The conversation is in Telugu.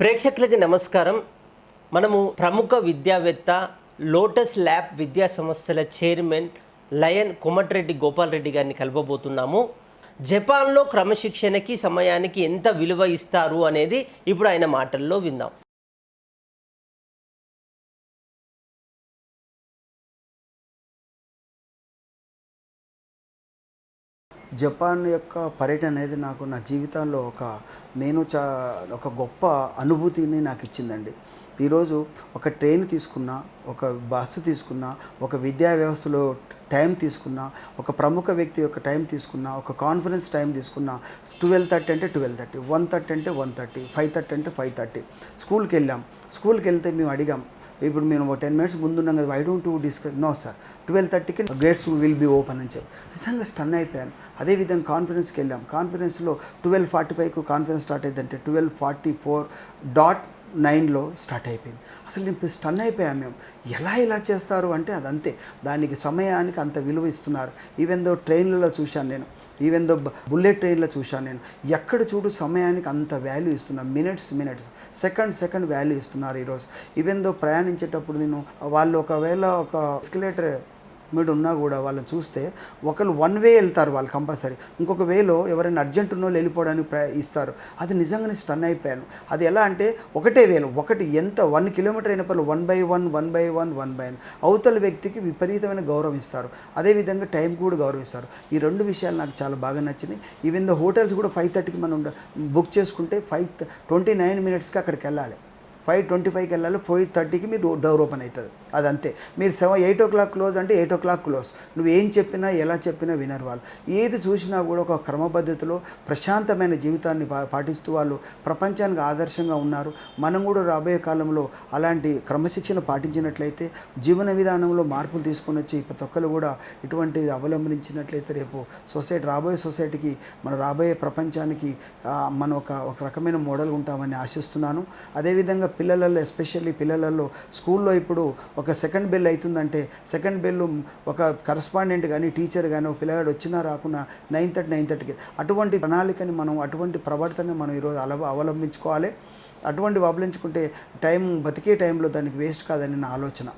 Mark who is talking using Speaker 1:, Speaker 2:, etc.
Speaker 1: ప్రేక్షకులకి నమస్కారం. మనము ప్రముఖ విద్యావేత్త లోటస్ ల్యాబ్ విద్యా సంస్థల చైర్మన్ లయన్ కొమటిరెడ్డి గోపాల్ రెడ్డి గారిని కలపబోతున్నాము జపాన్లో క్రమశిక్షణకి సమయానికి ఎంత విలువ ఇస్తారు అనేది ఇప్పుడు ఆయన మాటల్లో విందాం.
Speaker 2: జపాన్ యొక్క పర్యటన అనేది నాకు నా జీవితంలో ఒక నేను చా ఒక గొప్ప అనుభూతిని నాకు ఇచ్చిందండి. ఈరోజు ఒక ట్రైన్ తీసుకున్నా ఒక బస్సు తీసుకున్నా ఒక విద్యా వ్యవస్థలో టైం తీసుకున్నా ఒక ప్రముఖ వ్యక్తి యొక్క టైం తీసుకున్నా ఒక కాన్ఫరెన్స్ టైం తీసుకున్నా ట్వెల్వ్ థర్టీ అంటే ట్వెల్వ్ థర్టీ వన్ థర్టీ అంటే వన్ థర్టీ ఫైవ్ థర్టీ అంటే ఫైవ్ థర్టీ. స్కూల్కి వెళ్ళాం. స్కూల్కి వెళ్తే మేము అడిగాం ఇప్పుడు మేము ఒక టెన్ మినిట్స్ ముందున్నాం కదా I don't discuss no sir twelve థర్టీకి గేట్స్ విల్ బి ఓపెన్ అని చెప్పి. నిజంగా స్టన్ అయిపోయాను. అదేవిధంగా కాన్ఫరెన్స్కి వెళ్ళాం. కాన్ఫరెన్స్లో ట్వెల్వ్ ఫార్టీ ఫైవ్కు కాన్ఫరెన్స్ స్టార్ట్ అయిందంటే ట్వెల్వ్ ఫార్టీ ఫోర్ డాట్ నైన్లో స్టార్ట్ అయిపోయింది. అసలు నేను స్టన్ అయిపోయాం మేము. ఎలా ఇలా చేస్తారు అంటే అదంతే. దానికి సమయానికి అంత విలువ ఇస్తున్నారు. ఈవెన్ దో ట్రైన్లలో చూశాను నేను. ఈవెన్ దో బుల్లెట్ ట్రైన్లో చూశాను నేను. ఎక్కడ చూడు సమయానికి అంత వాల్యూ ఇస్తున్నారు. Minutes minutes second second value ఇస్తున్నారు ఈరోజు. ఈవెన్ దో ప్రయాణించేటప్పుడు నేను వాళ్ళు ఒకవేళ ఒక ఎస్కలేటర్ మీరు ఉన్నా కూడా వాళ్ళని చూస్తే ఒకరు వన్ వే వెళ్తారు వాళ్ళు కంపల్సరీ. ఇంకొక వేలో ఎవరైనా అర్జెంట్ ఉన్నో వెళ్ళిపోవడానికి ప్ర ఇస్తారు. అది నిజంగానే స్టన్ అయిపోయాను. అది ఎలా అంటే ఒకటే వేలు ఒకటి ఎంత వన్ కిలోమీటర్ అయిన అయినప్పుడు one by one one by one one by one అవతల వ్యక్తికి విపరీతమైన గౌరవం ఇస్తారు. అదేవిధంగా టైం కూడా గౌరవిస్తారు. ఈ రెండు విషయాలు నాకు చాలా బాగా నచ్చినాయి. ఈవెన్ ద హోటల్స్ కూడా ఫైవ్ థర్టీకి మనం బుక్ చేసుకుంటే ఫైవ్ ట్వంటీ నైన్ మినిట్స్కి అక్కడికి వెళ్ళాలి. ఫైవ్ ట్వంటీ ఫైవ్కి వెళ్ళాలి ఫైవ్ థర్టీకి మీరు డోర్ ఓపెన్ అవుతుంది. అదంతే. మీరు seven eight o'clock close అంటే ఎయిట్ ఓ క్లాక్ క్లోజ్. నువ్వు ఏం చెప్పినా ఎలా చెప్పినా వినరు వాళ్ళు. ఏది చూసినా కూడా ఒక క్రమపద్ధతిలో ప్రశాంతమైన జీవితాన్ని పా పాటిస్తూ వాళ్ళు ప్రపంచానికి ఆదర్శంగా ఉన్నారు. మనం కూడా రాబోయే కాలంలో అలాంటి క్రమశిక్షణ పాటించినట్లయితే జీవన విధానంలో మార్పులు తీసుకొని వచ్చి ప్రతి ఒక్కరు కూడా ఇటువంటి అవలంబించినట్లయితే రేపు సొసైటీ రాబోయే సొసైటీకి మన రాబోయే ప్రపంచానికి మనం ఒక ఒక రకమైన మోడల్ ఉంటామని ఆశిస్తున్నాను. అదేవిధంగా పిల్లలలో ఎస్పెషల్లీ పిల్లలలో స్కూల్లో ఇప్పుడు ఒక సెకండ్ బెల్ అవుతుందంటే సెకండ్ బెల్ ఒక కరస్పాండెంట్ కానీ టీచర్ కానీ ఒక పిల్లగాడు వచ్చినా రాకున్నా నైన్ థర్టీ నైన్ థర్టీకి అటువంటి ప్రణాళికని మనం అటువంటి ప్రవర్తన మనం ఈరోజు అల అవలంబించుకోవాలి. అటువంటి వబలించుకుంటే టైం బతికే టైంలో దానికి వేస్ట్ కాదని నా ఆలోచన.